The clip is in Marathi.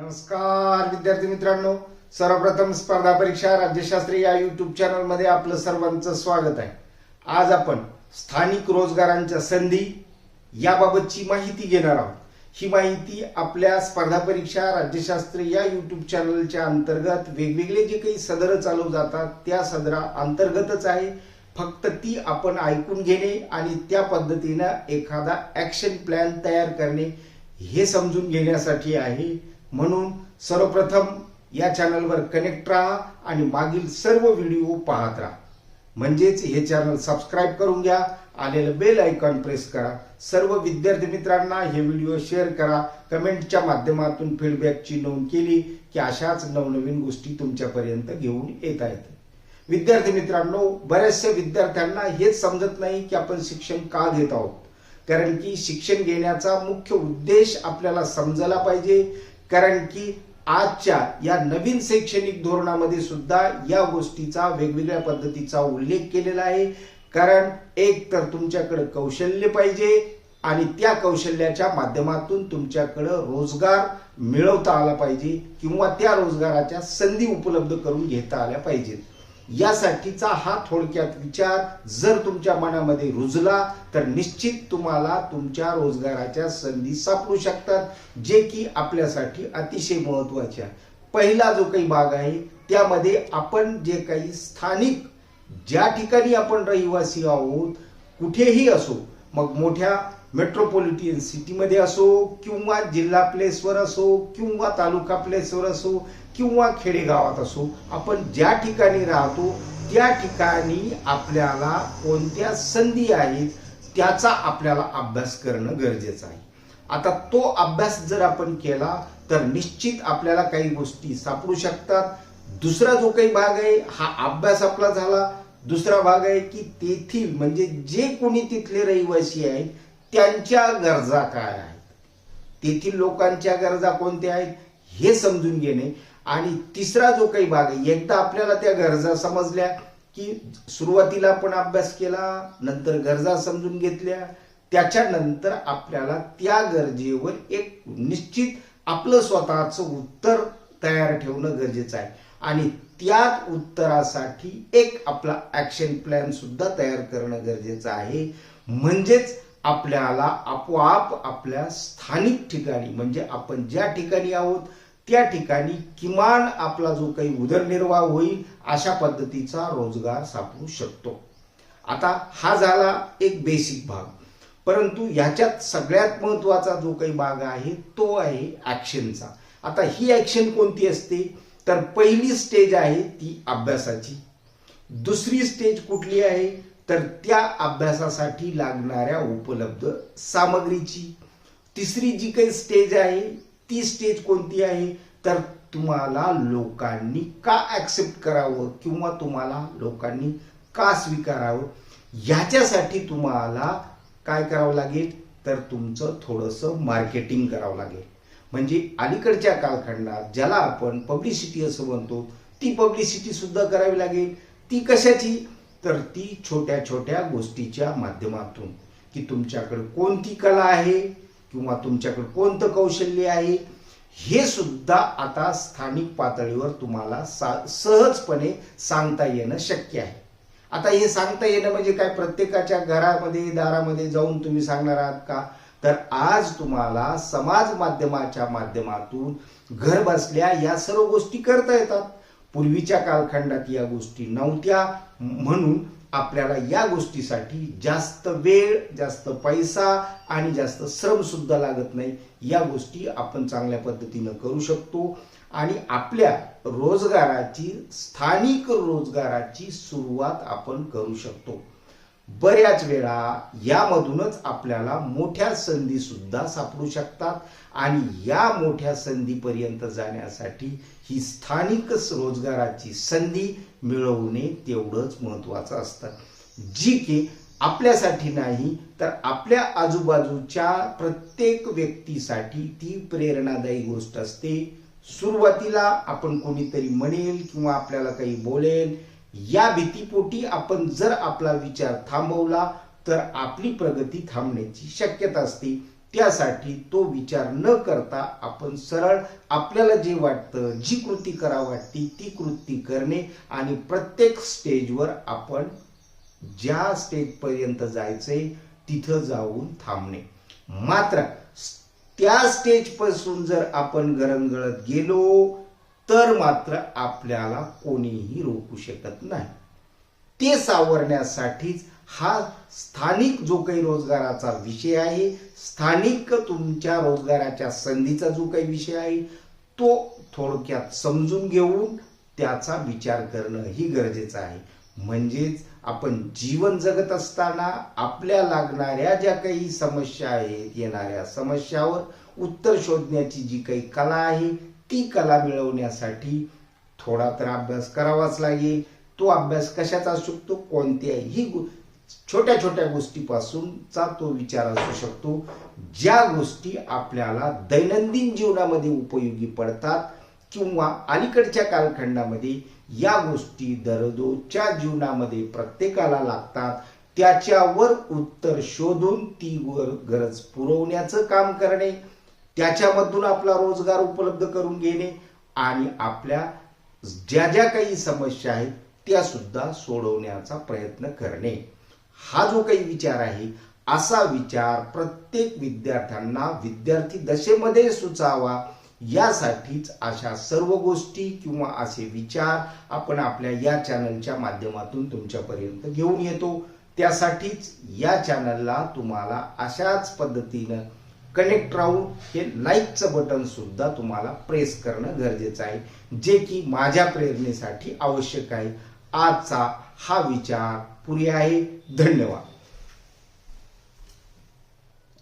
नमस्कार विद्यार्थी मित्रांनो. सर्वप्रथम स्पर्धा परीक्षा राज्यशास्त्री या युट्यूब चॅनलमध्ये आपलं सर्वांचं स्वागत आहे. आज आपण स्थानिक रोजगारांच्या संधी याबाबतची माहिती घेणार आहोत. ही माहिती आपल्या स्पर्धा परीक्षा राज्यशास्त्री या युट्यूब चॅनलच्या अंतर्गत वेगवेगळे जे काही सदर चालू जातात त्या सदरा अंतर्गतच आहे. फक्त ती आपण ऐकून घेणे आणि त्या पद्धतीनं एखादा ऍक्शन प्लॅन तयार करणे हे समजून घेण्यासाठी आहे. म्हणून सर्वप्रथम या चॅनलवर कनेक्ट राहा आणि मागील सर्व व्हिडिओ पाहत राहा. म्हणजेच हे चॅनल सबस्क्राईब करून घ्या आलेलं बेल आयकॉन प्रेस करा. सर्व विद्यार्थी मित्रांना हे व्हिडिओ शेअर करा. कमेंटच्या माध्यमातून फीडबॅकची नोंद केली की अशाच नवनवीन गोष्टी तुमच्यापर्यंत घेऊन येत आहेत विद्यार्थी मित्रांनो बऱ्याचशा विद्यार्थ्यांना हेच समजत नाही की आपण शिक्षण का घेत आहोत. कारण की शिक्षण घेण्याचा मुख्य उद्देश आपल्याला समजायला पाहिजे कारण की आजच्या या नवीन शैक्षणिक धोरणामध्ये सुद्धा या गोष्टीचा वेगवेगळ्या पद्धतीचा उल्लेख केलेला आहे. कारण एक तर तुमच्याकडे कौशल्य पाहिजे आणि त्या कौशल्याच्या माध्यमातून तुमच्याकडं रोजगार मिळवता आला पाहिजे किंवा त्या रोजगाराच्या संधी उपलब्ध करून घेता आल्या पाहिजेत. यासाठीचा हा थोडक्यात विचार जर तुमच्या मनामध्ये रुजला तर निश्चित तुम्हाला तुमच्या रोजगाराच्या संधी सापडू शकतात जे की आपल्यासाठी अतिशय महत्त्वाचे आहे. पहिला जो काही भाग आहे त्यामध्ये आपण जे काही स्थानिक ज्या ठिकाणी आपण रहिवासी आहोत कुठेही असो मग मोठ्या मेट्रोपॉलिटियन सिटीमध्ये असो किंवा जिल्हा प्लेसवर असो किंवा तालुका प्लेसवर असो किंवा खेडेगावात असो आपण ज्या ठिकाणी राहतो त्या ठिकाणी आपल्याला कोणत्या संधी आहेत त्याचा आपल्याला अभ्यास करणं गरजेचं आहे. आता तो अभ्यास जर आपण केला तर निश्चित आपल्याला काही गोष्टी सापडू शकतात. दुसरा जो काही भाग आहे हा अभ्यास आपला झाला. दुसरा भाग आहे की तेथील म्हणजे जे कोणी तिथले रहिवासी आहेत त्यांच्या गरजा काय आहेत? तेथील लोकांच्या गरजा कोणत्या आहेत? हे समजून घेणे. आणि तिसरा जो काही भाग आहे एकदा आपल्याला त्या गरजा समजल्या की सुरुवातीला आपण अभ्यास केला नंतर गरजा समजून घेतल्या त्याच्यानंतर आपल्याला त्या गरजेवर एक निश्चित आपलं स्वतःचं उत्तर तयार ठेवणं गरजेचं आहे. आणि त्यात उत्तरासाठी एक आपला ऍक्शन प्लॅन सुद्धा तयार करणं गरजेचं आहे. म्हणजेच आपल्याला आपोआप आपल्या स्थानिक ठिकाणी म्हणजे आपण ज्या ठिकाणी आहोत त्या ठिकाणी किमान आपला जो काही उदरनिर्वाह होईल अशा पद्धतीचा रोजगार सापडू शकतो. आता हा झाला एक बेसिक भाग. परंतु ह्याच्यात सगळ्यात महत्त्वाचा जो काही भाग आहे तो आहे ऍक्शनचा आता ही ऍक्शन कोणती असते? तर पहिली स्टेज आहे ती अभ्यासाची. दुसरी स्टेज कुठली आहे? तर त्या अभ्यासासाठी लागणाऱ्या उपलब्ध सामग्रीची. तिसरी जी काही स्टेज आहे ती स्टेज कोणती आहे? तर तुम्हाला लोकांनी का ऍक्सेप्ट करावं किंवा तुम्हाला लोकांनी का स्वीकारावं? ह्याच्यासाठी तुम्हाला काय करावं लागेल? तर तुमचं थोडंसं मार्केटिंग करावं लागेल. म्हणजे अलीकडच्या कालखंडात ज्याला आपण पब्लिसिटी असं म्हणतो ती पब्लिसिटी सुद्धा करावी लागेल. ती कशाची? तर ती छोट्या छोट्या गोष्टीच्या माध्यमातून की तुमच्याकडे कोणती कला आहे किंवा तुमच्याकडे कोणतं कौशल्य आहे हे सुद्धा आता स्थानिक पातळीवर तुम्हाला सा- सहजपणे सांगता येणं शक्य आहे. आता हे सांगता येणं म्हणजे काय? प्रत्येकाच्या घरामध्ये दारामध्ये जाऊन तुम्ही सांगणार आहात का? तर आज तुम्हाला समाज माध्यमाच्या माध्यमातून घर बसल्या या सर्व गोष्टी करता येतात. पूर्वीच्या कालखंडात या गोष्टी नव्हत्या. म्हणून आपल्याला या गोष्टीसाठी जास्त वेळ जास्त पैसा आणि जास्त श्रम सुद्धा लागत नाही. या गोष्टी आपण चांगल्या पद्धतीनं करू शकतो. आणि आपल्या रोजगाराची स्थानिक रोजगाराची सुरुवात आपण करू शकतो. बऱ्याच वेळा यामधूनच आपल्याला मोठ्या संधी सुद्धा सापडू शकतात. आणि या मोठ्या संधीपर्यंत जाण्यासाठी ही स्थानिकच रोजगाराची संधी मिळवणे तेवढंच महत्वाचं असतं. जी की आपल्यासाठी नाही तर आपल्या आजूबाजूच्या प्रत्येक व्यक्तीसाठी ती प्रेरणादायी गोष्ट असते. सुरुवातीला आपण कोणीतरी म्हणेल किंवा आपल्याला काही बोलेल या भीतीपोटी आपण जर आपला विचार थांबवला तर आपली प्रगती थांबण्याची शक्यता असते. त्यासाठी तो विचार न करता आपण सरळ आपल्याला जे वाटतं जी कृती करा वाटती ती कृती करणे आणि प्रत्येक स्टेजवर आपण ज्या स्टेजपर्यंत जायचंय तिथं जाऊन थांबणे. मात्र त्या स्टेजपासून जर आपण गरंगळत गेलो तर मात्र आपल्याला कोणीही रोखू शकत नाही. ते सावरण्यासाठीच हा स्थानिक जो काही रोजगाराचा विषय आहे स्थानिक तुमच्या रोजगाराच्या संधीचा जो काही विषय आहे तो थोडक्यात समजून घेऊन त्याचा विचार करणं ही गरजेचं आहे. म्हणजेच आपण जीवन जगत असताना आपल्या लागणाऱ्या ज्या काही समस्या आहेत येणाऱ्या समस्यावर उत्तर शोधण्याची जी काही कला आहे ती कला मिळवण्यासाठी थोडा तर अभ्यास करावाच लागेल. तो अभ्यास कशाचा असू शकतो? कोणत्याही छोट्या छोट्या गोष्टीपासूनचा तो विचार असू शकतो. ज्या गोष्टी आपल्याला दैनंदिन जीवनामध्ये उपयोगी पडतात किंवा अलीकडच्या कालखंडामध्ये या गोष्टी दररोजच्या जीवनामध्ये प्रत्येकाला लागतात त्याच्यावर उत्तर शोधून ती वर- गरज पुरवण्याचं काम करणे त्याच्यामधून आपला रोजगार उपलब्ध करून घेणे आणि आपल्या ज्या ज्या काही समस्या आहेत त्या सुद्धा सोडवण्याचा प्रयत्न करणे. हा जो काही विचार आहे असा विचार प्रत्येक विद्यार्थ्यांना विद्यार्थी दशेमध्ये सुचावा यासाठीच अशा सर्व गोष्टी किंवा असे विचार आपण आपल्या या चॅनलच्या माध्यमातून तुमच्यापर्यंत घेऊन येतो. त्यासाठीच या चॅनलला तुम्हाला अशाच पद्धतीनं कनेक्ट राहून हे लाईकचं बटन सुद्धा तुम्हाला प्रेस करणं गरजेचं आहे जे की माझ्या प्रेरणेसाठी आवश्यक आहे. आजचा हा विचार पुरे आहे. धन्यवाद.